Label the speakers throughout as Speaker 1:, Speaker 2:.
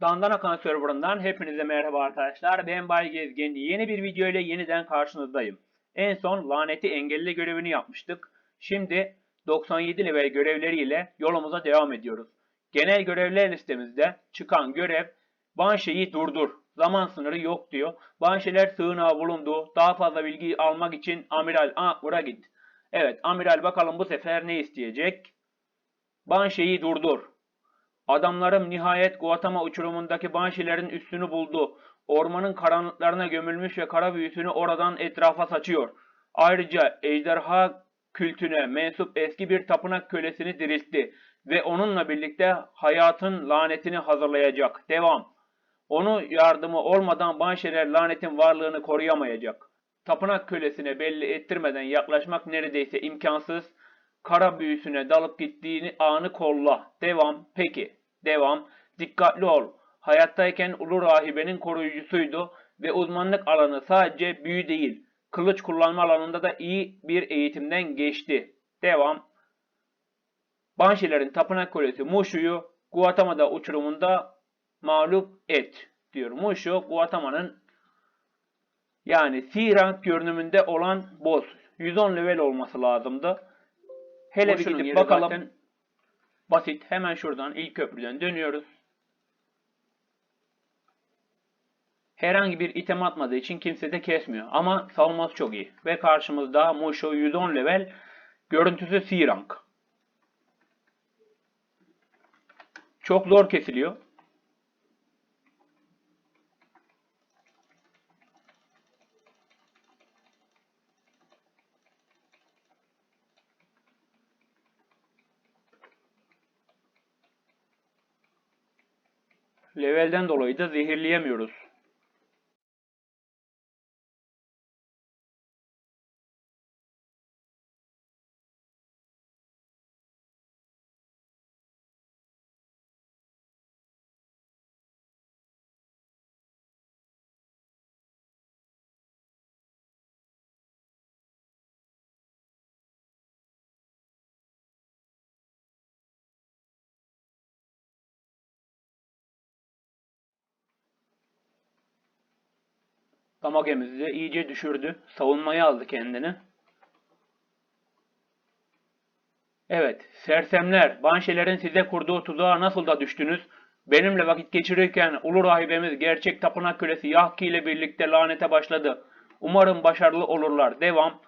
Speaker 1: Dandana Kan serverından hepinize merhaba arkadaşlar. Ben Bay Gezgin. Yeni bir video ile yeniden karşınızdayım. En son laneti engelle görevini yapmıştık. Şimdi 97 level görevleriyle yolumuza devam ediyoruz. Genel görevler listemizde çıkan görev Banshee'yi durdur. Zaman sınırı yok diyor. Banshee'ler sığınağa bulundu. Daha fazla bilgi almak için Amiral Akmur'a git. Evet Amiral bakalım bu sefer ne isteyecek? Banshee'yi durdur. Adamlarım nihayet Guatama uçurumundaki Banshee'lerin üstünü buldu. Ormanın karanlıklarına gömülmüş ve kara büyüsünü oradan etrafa saçıyor. Ayrıca ejderha kültüne mensup eski bir tapınak kölesini diriltti ve onunla birlikte hayatın lanetini hazırlayacak. Devam. Onu yardımı olmadan Banshee'ler lanetin varlığını koruyamayacak. Tapınak kölesine belli ettirmeden yaklaşmak neredeyse imkansız. Kara büyüsüne dalıp gittiğini anı kolla. Devam. Peki. Devam. Dikkatli ol. Hayattayken ulu rahibenin koruyucusuydu ve uzmanlık alanı sadece büyü değil, kılıç kullanma alanında da iyi bir eğitimden geçti. Devam. Banshee'lerin tapınak kulesi Mushu'yu Guatama'da uçurumunda mağlup et diyor. Mushu Guatama'nın yani C rank görünümünde olan boss. 110 level olması lazımdı. Hele bir
Speaker 2: Mushu'nun
Speaker 1: gidip bakalım. Basit. Hemen şuradan ilk köprüden dönüyoruz. Herhangi bir item atmadığı için kimse de kesmiyor. Ama savunması çok iyi. Ve karşımızda Mushu 110 level. Görüntüsü C rank. Çok zor kesiliyor. Levelden dolayı da zehirleyemiyoruz. Damagemizi de iyice düşürdü. Savunmaya aldı kendini. Evet, sersemler, banşelerin size kurduğu tuzağa nasıl da düştünüz? Benimle vakit geçirirken ulu rahibemiz gerçek tapınak kölesi Yahki ile birlikte lanete başladı. Umarım başarılı olurlar. Devam.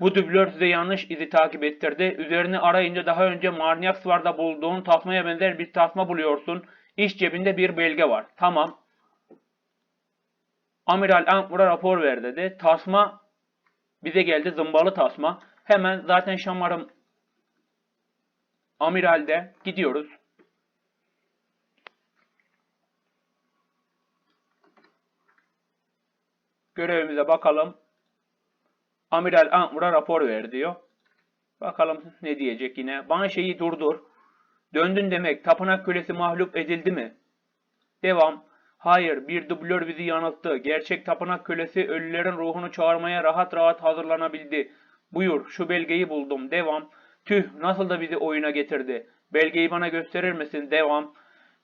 Speaker 1: Bu dublör size yanlış izi takip ettirdi. Üzerini arayınca daha önce Marniaksvar'da bulduğun tasmaya benzer bir tasma buluyorsun. İş cebinde bir belge var. Tamam. Amiral Ankara rapor ver dedi. Tasma bize geldi zımbalı tasma. Hemen zaten Şamar'ım Amiral'de gidiyoruz. Görevimize bakalım. Amiral Ankara rapor ver diyor. Bakalım ne diyecek yine. Bana şeyi durdur. Döndün demek. Tapınak kölesi mahlup edildi mi? Devam. Hayır, bir dublör bizi yanılttı. Gerçek tapınak kölesi ölülerin ruhunu çağırmaya rahat rahat hazırlanabildi. Buyur, şu belgeyi buldum. Devam. Tüh, nasıl da bizi oyuna getirdi. Belgeyi bana gösterir misin? Devam.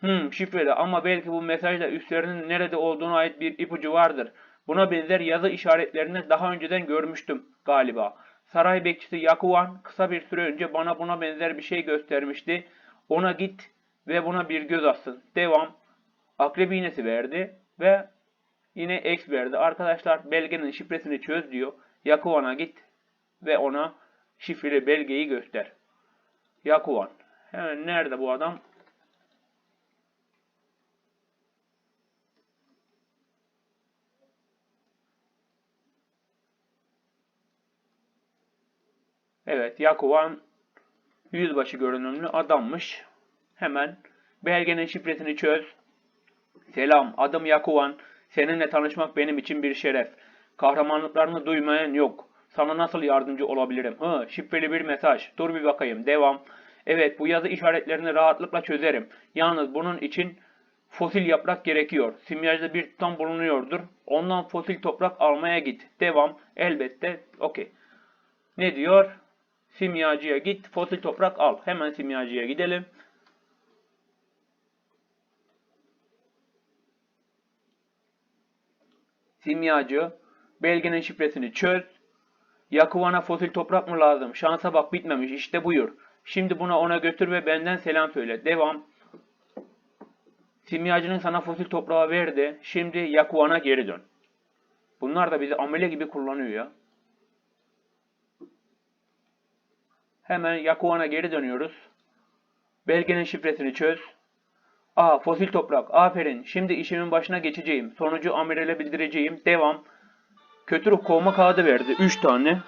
Speaker 1: Hmm, şifreli ama belki bu mesajda üstlerinin nerede olduğuna ait bir ipucu vardır. Buna benzer yazı işaretlerini daha önceden görmüştüm galiba. Saray bekçisi Yakuvan kısa bir süre önce bana buna benzer bir şey göstermişti. Ona git ve buna bir göz atsın. Devam. Akrep iğnesi verdi ve yine X verdi. Arkadaşlar belgenin şifresini çöz diyor. Yakuvan'a git ve ona şifreli belgeyi göster. Yakuvan. Hemen nerede bu adam? Evet, Yakuvan yüzbaşı görünümlü adammış. Hemen belgenin şifresini çöz. Selam, adım Yakuvan. Seninle tanışmak benim için bir şeref. Kahramanlıklarını duymayan yok. Sana nasıl yardımcı olabilirim? Hı, şifreli bir mesaj. Dur bir bakayım. Devam. Evet, bu yazı işaretlerini rahatlıkla çözerim. Yalnız bunun için fosil yaprak gerekiyor. Simyacda bir tutam bulunuyordur. Ondan fosil toprak almaya git. Devam. Elbette. Okey. Ne diyor? Simyacıya git, fosil toprak al. Hemen simyacıya gidelim. Simyacı. Belgenin şifresini çöz. Yakuvana fosil toprak mı lazım? Şansa bak bitmemiş. İşte buyur. Şimdi bunu ona götür ve benden selam söyle. Devam. Simyacının sana fosil toprağı verdi. Şimdi Yakuvan'a geri dön. Bunlar da bizi amele gibi kullanıyor ya. Hemen Yakuvan'a geri dönüyoruz. Belgenin şifresini çöz. Aa fosil toprak. Aferin. Şimdi işimin başına geçeceğim. Sonucu amirale bildireceğim. Devam. Kötü ruh kovma kağıdı verdi. 3 tane.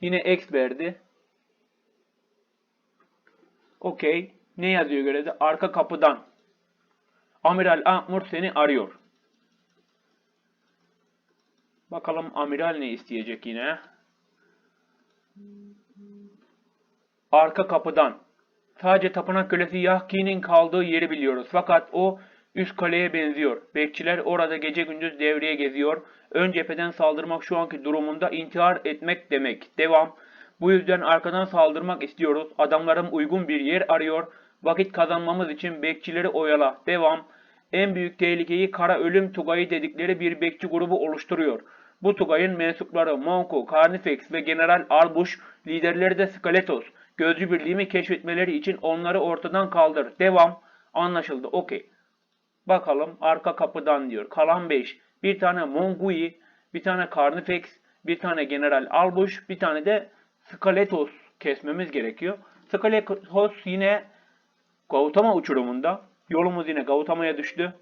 Speaker 1: Yine X verdi. Okey. Ne yazıyor görevde? Arka kapıdan. Amiral Amur seni arıyor. Bakalım amiral ne isteyecek yine. Arka kapıdan. Sadece tapınak kölesi Yahki'nin kaldığı yeri biliyoruz. Fakat o üst kaleye benziyor. Bekçiler orada gece gündüz devreye geziyor. Ön cepheden saldırmak şu anki durumunda intihar etmek demek. Devam. Bu yüzden arkadan saldırmak istiyoruz. Adamlarım uygun bir yer arıyor. Vakit kazanmamız için bekçileri oyala. Devam. En büyük tehlikeyi kara ölüm tugayı dedikleri bir bekçi grubu oluşturuyor. Bu tugayın mensupları Monko, Carnifex ve General Albush, liderleri de Skeletos. Gözcü birliğimi keşfetmeleri için onları ortadan kaldır. Devam. Anlaşıldı. Okey. Bakalım arka kapıdan diyor. Kalan 5. Bir tane Mongui, bir tane Carnifex, bir tane General Albush, bir tane de Skeletos kesmemiz gerekiyor. Skeletos yine Gautama uçurumunda. Yolumuz yine Gautama'ya düştü.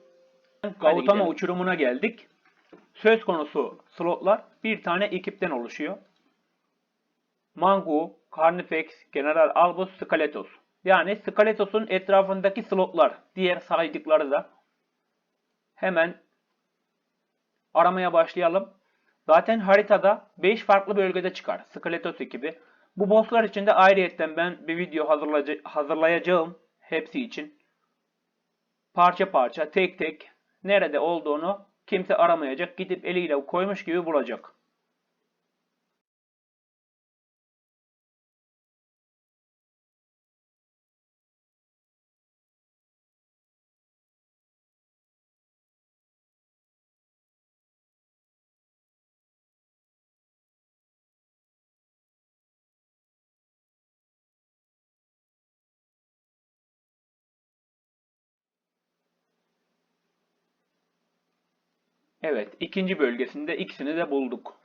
Speaker 1: Gautama uçurumuna geldik. Söz konusu slotlar bir tane ekipten oluşuyor. Mangu, Carnifex, General Albus, Skeletos. Yani Skeletos'un etrafındaki slotlar. Diğer saydıkları da. Hemen aramaya başlayalım. Zaten haritada 5 farklı bölgede çıkar Skeletos ekibi. Bu bosslar için de ayrıyetten ben bir video hazırlayacağım. Hepsi için. Parça parça, tek tek nerede olduğunu kimse aramayacak. Gidip eliyle koymuş gibi bulacak. Evet, ikinci bölgesinde ikisini de bulduk.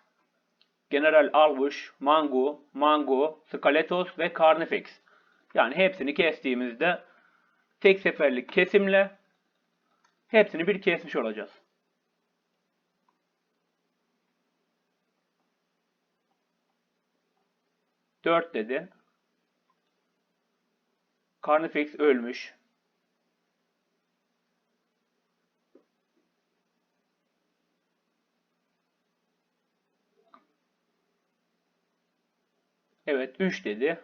Speaker 1: General Albush, Mangu, Mangu, Skeletos ve Carnifex. Yani hepsini kestiğimizde tek seferlik kesimle hepsini bir kesmiş olacağız. Dört dedi. Carnifex ölmüş. Evet 3 dedi.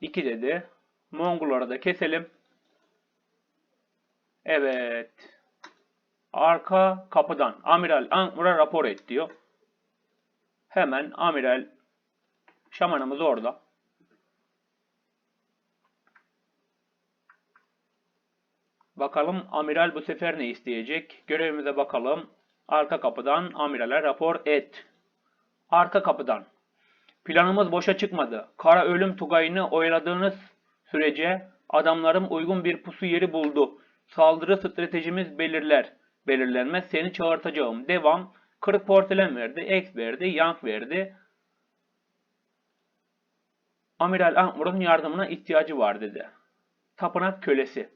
Speaker 1: 2 dedi. Mongolları da keselim. Evet. Arka kapıdan Amiral Angmur'a rapor et diyor. Hemen Amiral şamanımız orada. Bakalım Amiral bu sefer ne isteyecek? Görevimize bakalım. Arka kapıdan amirale rapor et. Arka kapıdan. Planımız boşa çıkmadı. Kara ölüm tugayını oyaladığınız sürece adamlarım uygun bir pusu yeri buldu. Saldırı stratejimiz belirler. Belirlenmez seni çağırtacağım. Devam. Kırık porselen verdi. X verdi. Yank verdi. Amiral Angmur'un yardımına ihtiyacı var dedi. Tapınak kölesi.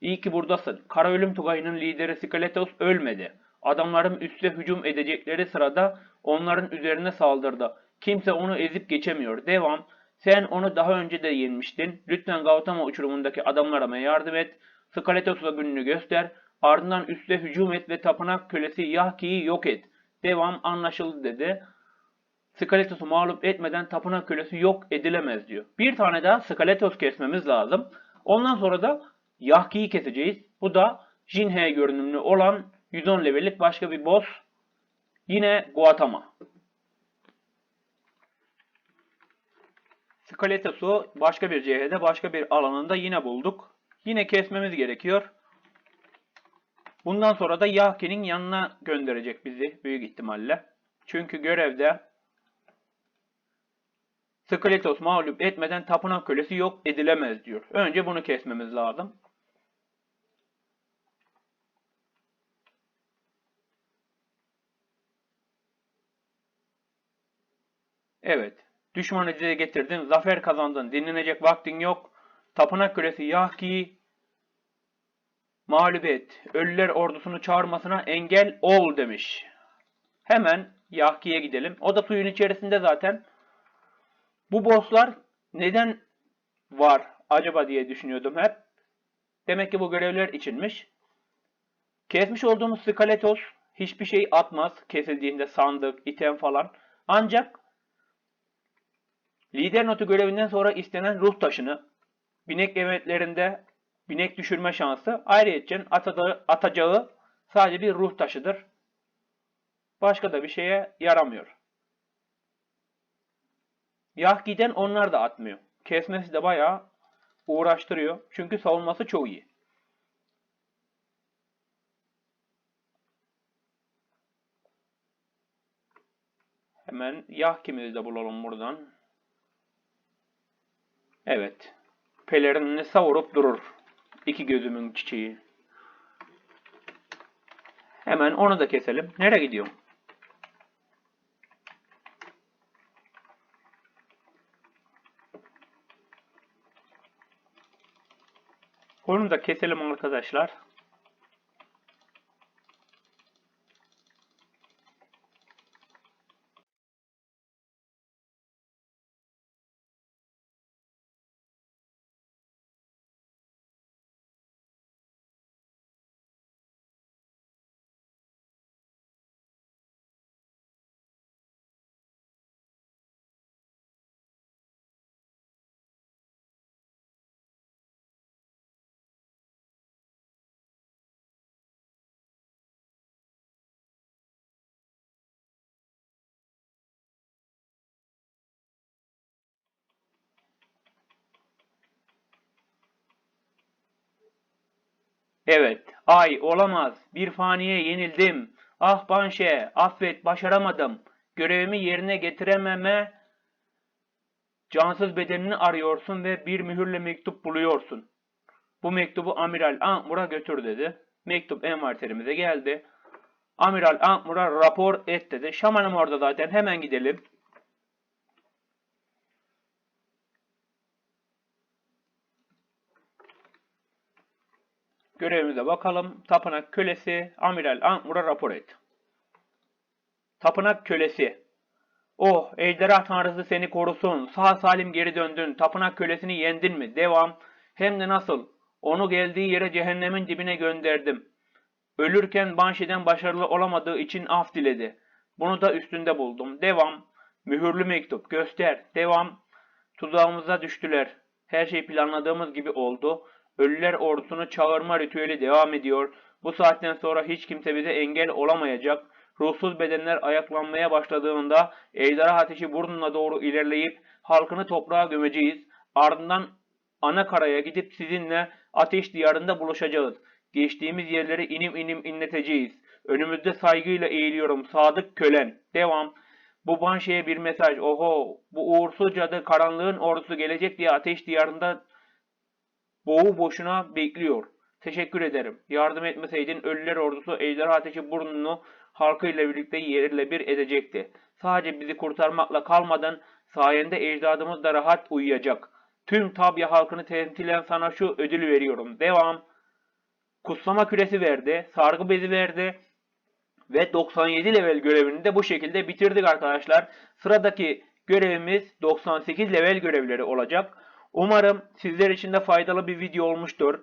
Speaker 1: İyi ki buradasın. Kara ölüm tugayının lideri Skeletos ölmedi. Adamlarım üste hücum edecekleri sırada onların üzerine saldırdı. Kimse onu ezip geçemiyor. Devam. Sen onu daha önce de yenmiştin. Lütfen Gautama uçurumundaki adamlarıma yardım et. Skaletos'a gününü göster. Ardından üste hücum et ve tapınak kölesi Yahki'yi yok et. Devam anlaşıldı dedi. Skaletos'u mağlup etmeden tapınak kölesi yok edilemez diyor. Bir tane daha Skeletos kesmemiz lazım. Ondan sonra da Yahki'yi keseceğiz. Bu da Jinhe görünümlü olan 110 levellik başka bir boss. Yine Guatama. Skaletos'u başka bir cihede, başka bir alanında yine bulduk. Yine kesmemiz gerekiyor. Bundan sonra da Yahki'nin yanına gönderecek bizi büyük ihtimalle. Çünkü görevde Skeletos mağlup etmeden tapınak kölesi yok edilemez diyor. Önce bunu kesmemiz lazım. Evet. Düşmanı dize getirdin. Zafer kazandın. Dinlenecek vaktin yok. Tapınak kölesi Yahki'yi mağlup et. Ölüler ordusunu çağırmasına engel ol demiş. Hemen Yahki'ye gidelim. O da suyun içerisinde zaten. Bu bosslar neden var acaba diye düşünüyordum hep. Demek ki bu görevler içinmiş. Kesmiş olduğumuz skeletos hiçbir şey atmaz. Kesildiğinde sandık, item falan. Ancak lider notu görevinden sonra istenen ruh taşını binek evetlerinde binek düşürme şansı ayrıca atacağı, atacağı sadece bir ruh taşıdır. Başka da bir şeye yaramıyor. Yahgi'den onlar da atmıyor. Kesmesi de bayağı uğraştırıyor. Çünkü savunması çok iyi. Hemen Yahki'mizi de bulalım buradan. Evet. Pelerinini savurup durur. İki gözümün çiçeği. Hemen onu da keselim. Nereye gidiyor? Onu da keselim arkadaşlar. Evet, ay olamaz. Bir faniye yenildim. Ah Banşe, affet, başaramadım. Görevimi yerine getirememe cansız bedenini arıyorsun ve bir mühürle mektup buluyorsun. Bu mektubu Amiral Ankmur'a götür dedi. Mektup envanterimize geldi. Amiral Ankmur'a rapor et dedi. Şamanım orada zaten hemen gidelim. Görevimize bakalım. Tapınak kölesi Amiral Ankmur'a rapor et. Tapınak kölesi. Oh ejderha tanrısı seni korusun. Sağ salim geri döndün. Tapınak kölesini yendin mi? Devam. Hem de nasıl? Onu geldiği yere cehennemin dibine gönderdim. Ölürken Banshee'den başarılı olamadığı için af diledi. Bunu da üstünde buldum. Devam. Mühürlü mektup. Göster. Devam. Tuzağımıza düştüler. Her şey planladığımız gibi oldu. Ölüler ordusunu çağırma ritüeli devam ediyor. Bu saatten sonra hiç kimse bize engel olamayacak. Ruhsuz bedenler ayaklanmaya başladığında ejderha ateşi burnuna doğru ilerleyip halkını toprağa gömeceğiz. Ardından ana karaya gidip sizinle ateş diyarında buluşacağız. Geçtiğimiz yerleri inim inim inleteceğiz. Önümüzde saygıyla eğiliyorum sadık kölen. Devam. Bu Banşe'ye bir mesaj. Oho bu uğursuz cadı karanlığın ordusu gelecek diye ateş diyarında boğu boşuna bekliyor. Teşekkür ederim. Yardım etmeseydin ölüler ordusu ejderha ateşi burnunu halkıyla birlikte yerle bir edecekti. Sadece bizi kurtarmakla kalmadan sayende ecdadımız da rahat uyuyacak. Tüm Tabya halkını temsilen sana şu ödülü veriyorum. Devam. Kutsama küresi verdi, sargı bezi verdi ve 97 level görevini de bu şekilde bitirdik arkadaşlar. Sıradaki görevimiz 98 level görevleri olacak. Umarım sizler için de faydalı bir video olmuştur.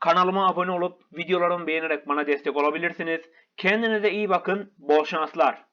Speaker 1: Kanalıma abone olup videolarımı beğenerek bana destek olabilirsiniz. Kendinize iyi bakın. Bol şanslar.